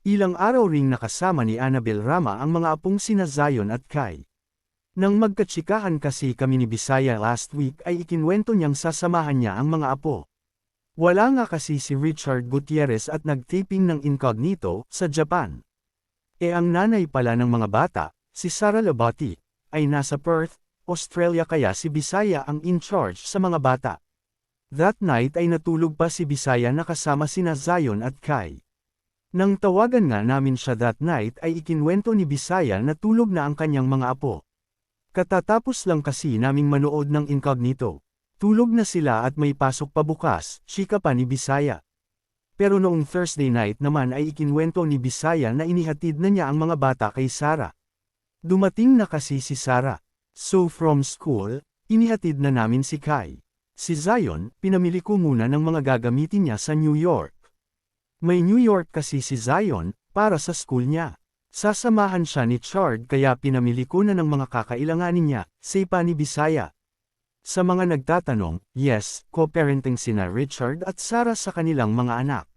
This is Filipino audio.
Ilang araw ring nakasama ni Annabel Rama ang mga apong sina Zion at Kai. Nang magkatsikahan kasi kami ni Bisaya last week ay ikinwento niyang sasamahan niya ang mga apo. Wala nga kasi si Richard Gutierrez at nagtaping ng incognito sa Japan. E ang nanay pala ng mga bata, si Sara Labati, ay nasa Perth, Australia kaya si Bisaya ang in charge sa mga bata. That night ay natulog pa si Bisaya na kasama sina Zion at Kai. Nang tawagan nga namin siya that night ay ikinwento ni Bisaya na tulog na ang kanyang mga apo. Katatapos lang kasi naming manood ng incognito. Tulog na sila at may pasok pa bukas, chika pa ni Bisaya. Pero noong Thursday night naman ay ikinwento ni Bisaya na inihatid na niya ang mga bata kay Sara. Dumating na kasi si Sara. So from school, inihatid na namin si Kai. Si Zion, pinamili ko muna ng mga gagamitin niya sa New York. May New York kasi si Zion, para sa school niya. Sasamahan siya ni Chard kaya pinamili ko na ng mga kakailanganin niya, say pa ni Bisaya. Sa mga nagtatanong, yes, co-parenting sina Richard at Sarah sa kanilang mga anak.